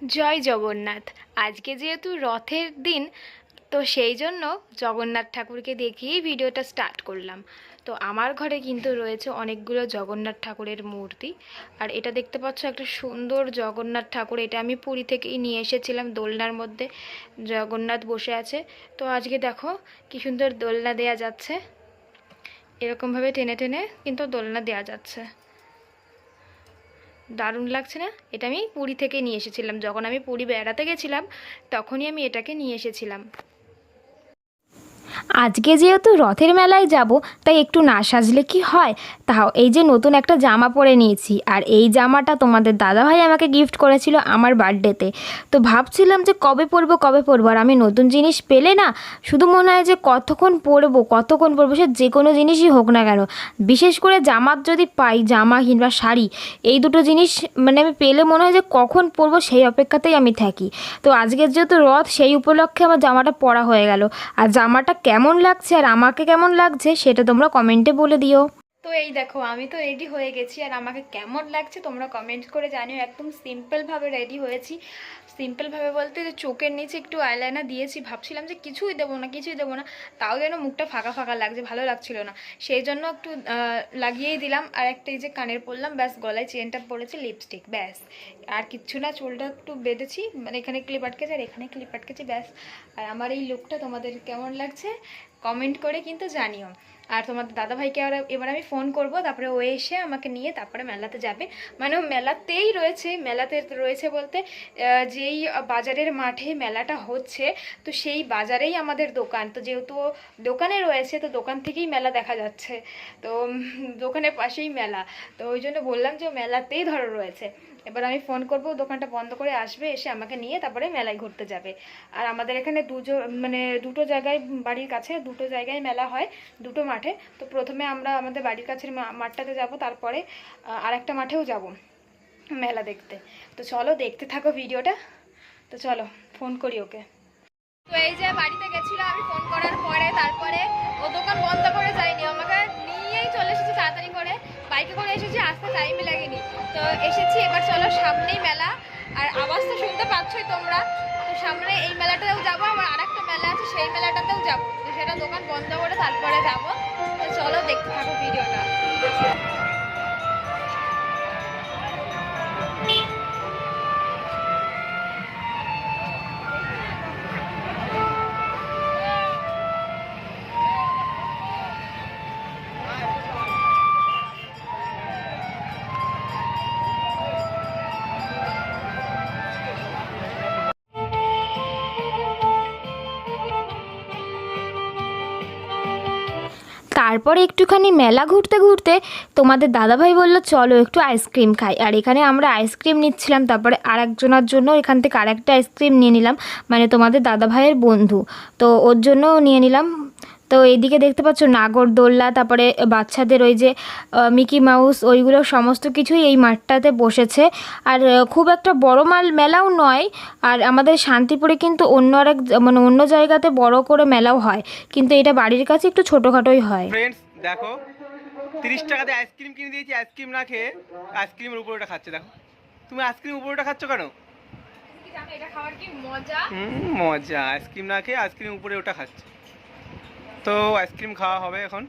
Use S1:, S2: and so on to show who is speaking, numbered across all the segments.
S1: জয় জগন্নাথ। আজকে যেহেতু রথের দিন, তো সেই জন্য জগন্নাথ ঠাকুরকে দেখিয়েই ভিডিওটা স্টার্ট করলাম। তো আমার ঘরে কিন্তু রয়েছে অনেকগুলো জগন্নাথ ঠাকুরের মূর্তি। আর এটা দেখতে পাচ্ছ একটা সুন্দর জগন্নাথ ঠাকুর। এটা আমি পুরী থেকেই নিয়ে এসেছিলাম দোলনার মধ্যে। জগন্নাথ বসে আছে। তো আজকে দেখো কি সুন্দর দোলনা দেয়া যাচ্ছে। এরকমভাবে টেনে টেনে কিন্তু দোলনা দেওয়া যাচ্ছে। দারুণ লাগছে না? এটা আমি পুরী থেকে নিয়ে এসেছিলাম। যখন আমি পুরী বেড়াতে গেছিলাম, তখনই আমি এটাকে নিয়ে এসেছিলাম।
S2: আজকে যেহেতু রথের মেলায় যাব, তাই একটু না সাজলে কি হয়? তাও এই যে নতুন একটা জামা পরে নিয়েছি, আর এই জামাটা তোমাদের দাদাভাই আমাকে গিফট করেছিল আমার বার্থডেতে তো। ভাবছিলাম যে কবে পরবো কবে পরবো? আর আমি নতুন জিনিস পেলে না, শুধু মনে হয় যে কতক্ষণ পরবো কতক্ষণ পরবো, সে যে কোনো জিনিসই হোক না কেন। বিশেষ করে জামার যদি পাই, জামা কিংবা শাড়ি, এই দুটো জিনিস মানে আমি পেলে মনে হয় যে কখন পরবো সেই অপেক্ষাতেই আমি থাকি। তো আজকের যেহেতু রথ, সেই উপলক্ষে আমার জামাটা পরা হয়ে গেল। আর জামাটা কেমন লাগছে আর আমাকে কেমন লাগছে সেটা তোমরা কমেন্টে বলে দিও।
S1: তো এই দেখো, আমি তো রেডি হয়ে গেছি আর আমাকে কেমন লাগছে তোমরা কমেন্ট করে জানিও। একদম সিম্পলভাবে রেডি হয়েছি। সিম্পলভাবে বলতে যে চোখের নিচে একটু আইলাইনার দিয়েছি, ভাবছিলাম যে কিছুই দেবো না, কিছুই দেবো না, তাও যেন মুখটা ফাঁকা ফাঁকা লাগছে, ভালো লাগছিল না। সেই জন্য একটু লাগিয়েই দিলাম। আর একটা এই যে কানের পরলাম, ব্যাস গলায় চেনটা পড়েছে লিপস্টিক ব্যাস। আর কিচ্ছু না, চুলটা একটু বেঁধেছি মানে এখানে ক্লিপ আটকেছে আর এখানে ক্লিপ আটকেছে, ব্যাস। আর আমার এই লুকটা তোমাদের কেমন লাগছে কমেন্ট করে কিন্তু জানিও। আর তোমাদের দাদাভাইকে আর এবার আমি ফোন করব। তারপরে ও এসে আমাকে নিয়ে তারপরে মেলাতে যাবে। মানে ও মেলাতেই রয়েছে, মেলাতে রয়েছে বলতে যেই বাজারের মাঠে মেলাটা হচ্ছে, তো সেই বাজারেই আমাদের দোকান। তো যেহেতু দোকানে রয়েছে, তো দোকান থেকেই মেলা দেখা যাচ্ছে। তো দোকানের পাশেই মেলা। তো ওই জন্য বললাম যে ও মেলাতেই ধরো রয়েছে। এবার আমি ফোন করব, দোকানটা বন্ধ করে আসবে, এসে আমাকে নিয়ে তারপরে মেলায় ঘুরতে যাবে। আর আমাদের এখানে দুজো মানে দুটো জায়গায়, বাড়ির কাছে দুটো জায়গায় মেলা হয়, দুটো মাঠে তো প্রথমে আমরা আমাদের বাড়ির কাছের মাঠটাতে যাব তারপরে আহ, আরেকটা মাঠেও যাব মেলা দেখতে। তো চলো দেখতে থাকো ভিডিওটা। তো চলো ফোন করি ওকে। তো এই যে বাড়িতে গেছিল আমি ফোন করার পরে তারপরে ও দোকান বন্ধ করে যায়নি আমাকে নিয়েই চলে এসেছি তাড়াতাড়ি করে। বাইকে করে এসেছি আসতে টাইমই লাগেনি। তো এসেছি এবার চলো সামনেই মেলা। আর আওয়াজ তো শুনতে পাচ্ছই তোমরা। সামনে এই মেলাটাতেও যাব আমার আরেকটা মেলা আছে, সেই মেলাটাতেও যাব। তো সেটা দোকান বন্ধ করে তারপরে যাব। তো চলো দেখতে থাকো ভিডিওটা।
S2: তারপরে একটুখানি মেলা ঘুরতে ঘুরতে তোমাদের দাদাভাই বলল, চলো একটু আইসক্রিম খাই। আর এখানে আমরা আইসক্রিম নিচ্ছিলাম, তারপরে আর একজনের জন্য এখান থেকে আরেকটা আইসক্রিম নিয়ে নিলাম মানে তোমাদের দাদাভাইয়ের বন্ধু। তো ওর জন্যও নিয়ে নিলাম তো এইদিকে দেখতে পাচ্ছ নাগরদোল্লা তারপরে বাচ্চাদের ওই যে মিকি মাউস ওইগুলো সমস্ত কিছুই এই মাঠটাতে বসেছে। আর খুব একটা বড় মাল মেলাও নয় আর আমাদের শান্তিপুরে কিন্তু অন্য আরেক মানে অন্য জায়গাতে বড় করে মেলাও হয়। কিন্তু এটা বাড়ির কাছে একটু ছোটোখাটোই হয়।
S3: দেখো তিরিশ টাকাতে আইসক্রিম কিনে দিয়েছি আইসক্রিম না খেয়ে আইসক্রিমের উপরটা খাচ্ছে দেখো। তুমি আইসক্রিম উপরটা খাচ্ছ কেন?
S1: কি জানো এটা খাওয়ার কি মজা?
S3: মজা। আইসক্রিম না খেয়ে আইসক্রিম উপরে ওটা খাচ্ছে। তো আইসক্রিম খাওয়া হবে এখন।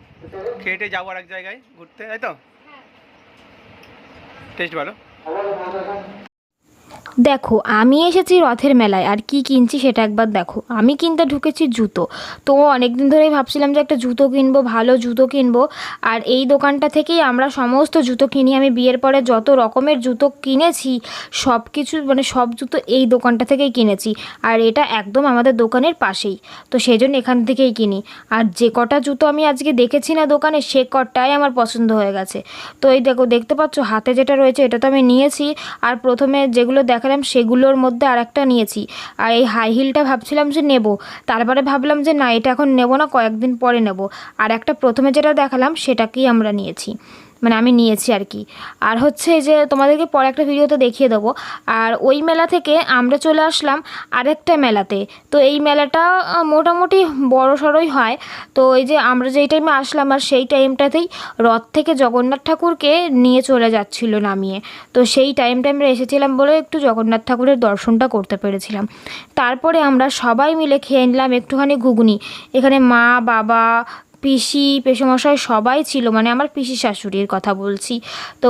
S3: খেয়েটে যাব আর এক জায়গায় ঘুরতে তাই তো? টেস্ট ভালো?
S2: দেখো, আমি এসেছি রথের মেলায়, আর কি কিনছি সেটা একবার দেখো। আমি কিনতে ঢুকেছি জুতো। তো অনেক দিন ধরেই ভাবছিলাম যে একটা জুতো কিনবো, ভালো জুতো কিনবো। আর এই দোকানটা থেকেই আমরা সমস্ত জুতো কিনি। আমি বিয়ের পরে যত রকমের জুতো কিনেছি সব কিছু মানে সব জুতো এই দোকানটা থেকেই কিনেছি। আর এটা একদম আমাদের দোকানের পাশেই। তো সেই জন্য এখান থেকেই কিনি। আর যে কটা জুতো আমি আজকে দেখেছি না দোকানে, সে কটাই আমার পছন্দ হয়ে গেছে। তো এই দেখো, দেখতে পাচ্ছ, হাতে যেটা রয়েছে, এটা তো আমি নিয়েছি। আর প্রথমে যেগুলো দেখালাম সেগুলোর মধ্যে আর একটা নিয়েছি। আর এই হাই হিলটা ভাবছিলাম যে নেব। তারপরে ভাবলাম যে না, এটা এখন নেব না, কয়েকদিন পরে নেব। আর একটা প্রথমে যেটা দেখালাম, সেটাকেই আমরা নিয়েছি। মানে আমি নিয়েছি আর কি। আর হচ্ছে যে তোমাদেরকে পরে একটা ভিডিওতে দেখিয়ে দেবো। আর ওই মেলা থেকে আমরা চলে আসলাম আরেকটা মেলাতে। তো এই মেলাটা মোটামুটি বড় সড়োই হয়। তো এই যে আমরা যেই টাইমে আসলাম আর সেই টাইমটাতেই রথ থেকে জগন্নাথ ঠাকুরকে নিয়ে চলে যাচ্ছিল নামিয়ে। তো সেই টাইমটা আমরা এসেছিলাম বলে একটু জগন্নাথ ঠাকুরের দর্শনটা করতে পেরেছিলাম। তারপরে আমরা সবাই মিলে খেয়ে নিলাম একটুখানি ঘুগনি। এখানে মা, বাবা পিসি পেশমশাই সবাই ছিল মানে আমার পিসি শাশুড়ির কথা বলছি। তো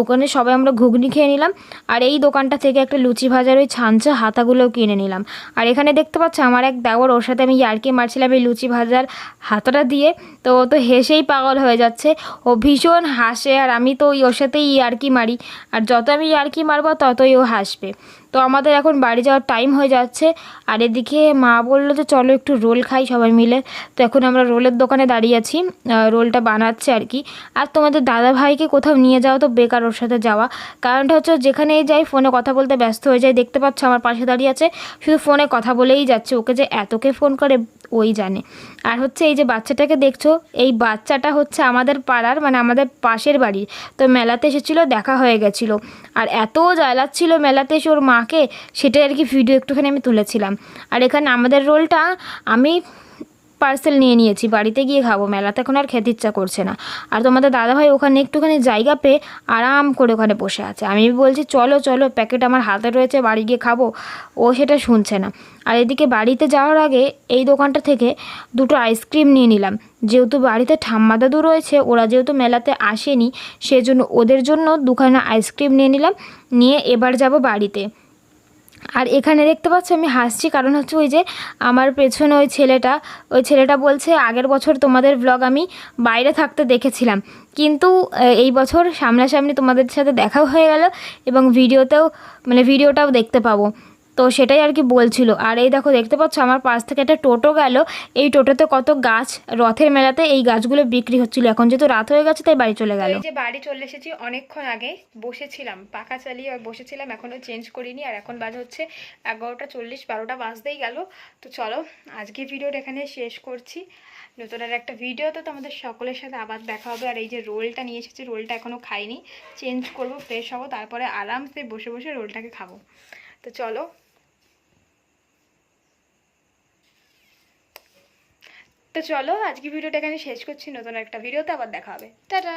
S2: ওখানে সবাই আমরা ঘুগনি খেয়ে নিলাম, আর এই দোকানটা থেকে একটা লুচি ভাজার ওই ছাঞ্চা হাতাগুলোও কিনে নিলাম। আর এখানে দেখতে পাচ্ছ আমার এক দেওর, ওর সাথে আমি ইয়ার্কি মারছিলাম এই লুচি ভাজার হাতাটা দিয়ে। তো ও তো হেসেই পাগল হয়ে যাচ্ছে, ও ভীষণ হাসে, আর আমি তো ওই ওর সাথেই ইয়ার্কি মারি। আর যত আমি ইয়ার্কি মারবো, ততই ও হাসবে। তো আমাদের এখন বাড়ি যাওয়ার টাইম হয়ে যাচ্ছে। আর এদিকে মা বলল যে, চলো একটু রোল খাই সবাই মিলে। তো এখন আমরা রোলের দোকানে দাঁড়িয়ে আছি। রোলটা বানাচ্ছে আর কি। আর তোমাদের দাদা ভাইকে কোথাও নিয়ে যাওয়া তো বেকার ওর সাথে যাওয়া। কারণটা হচ্ছে যেখানেই যাই ফোনে কথা বলতে ব্যস্ত হয়ে যায় দেখতে পাচ্ছ আমার পাশে দাঁড়িয়ে আছে। শুধু ফোনে কথা বলেই যাচ্ছে। ওকে যে এতকে ফোন করে, ওই জানে। আর হচ্ছে এই যে বাচ্চাটাকে দেখছ, এই বাচ্চাটা হচ্ছে আমাদের পাড়ার মানে আমাদের পাশের বাড়ির। তো মেলাতে এসেছিল, দেখা হয়ে গেছিল। আর এত জ্বালাচ্ছিল মেলাতে এসে ওর মাকে সেটাই আর কি ভিডিও একটুখানি আমি তুলেছিলাম। আর এখানে আমাদের রোলটা আমি পার্সেল নিয়ে নিয়েছি, বাড়িতে গিয়ে খাব, মেলাতে এখন আর খেতে ইচ্ছা করছে না। আর তোমাদের দাদাভাই ওখানে একটুখানি জায়গা পেয়ে আরাম করে ওখানে বসে আছে। আমি বলছি, চলো চলো প্যাকেট আমার হাতে রয়েছে, বাড়ি গিয়ে খাব। ও সেটা শুনছে না। আর এদিকে বাড়িতে যাওয়ার আগে এই দোকানটা থেকে দুটো আইসক্রিম নিয়ে নিলাম। যেহেতু বাড়িতে ঠাম্মা দাদু রয়েছে, ওরা যেহেতু মেলাতে আসেনি, সেজন্য ওদের জন্য দুখানা আইসক্রিম নিয়ে নিলাম। নিয়ে এবার যাব বাড়িতে। আর এখানে দেখতে পাচ্ছ আমি হাসছি, কারণ হচ্ছে ওই যে আমার পেছনে ওই ছেলেটা ওই ছেলেটা বলছে, আগের বছর তোমাদের ব্লগ আমি বাইরে থাকতে দেখেছিলাম। কিন্তু এই বছর সামনাসামনি তোমাদের সাথে দেখাও হয়ে গেল এবং ভিডিওতেও মানে ভিডিওটাও দেখতে পাবো। তো সেটাই আর কি বলছিল। আর এই দেখো, দেখতে পাচ্ছ আমার পাশ থেকে একটা টোটো গেল। এই টোটোতে কত গাছ রথের মেলাতে এই গাছগুলো বিক্রি হচ্ছিল। এখন যেহেতু রাত হয়ে গেছে, তাই বাড়ি চলে গেল।
S1: যে বাড়ি চলে এসেছি অনেকক্ষণ আগে, বসেছিলাম। পাখা চালিয়ে আর বসেছিলাম, এখনও চেঞ্জ করিনি। আর এখন বাজে হচ্ছে এগারোটা চল্লিশ, বারোটা বাজতেই গেল। তো চলো আজকে ভিডিওটা এখানে শেষ করছি। নতুন আর একটা ভিডিওতে তো আমাদের সকলের সাথে আবার দেখা হবে। আর এই যে রোলটা নিয়ে এসেছি, রোলটা এখনও খাইনি। চেঞ্জ করব ফ্রেশ হব, তারপরে আরামসে বসে বসে রোলটাকে খাব। তো চলো তো চলো আজকে ভিডিওটা এখানে শেষ করছি নতুন একটা ভিডিওতে আবার দেখা হবে। টাটা!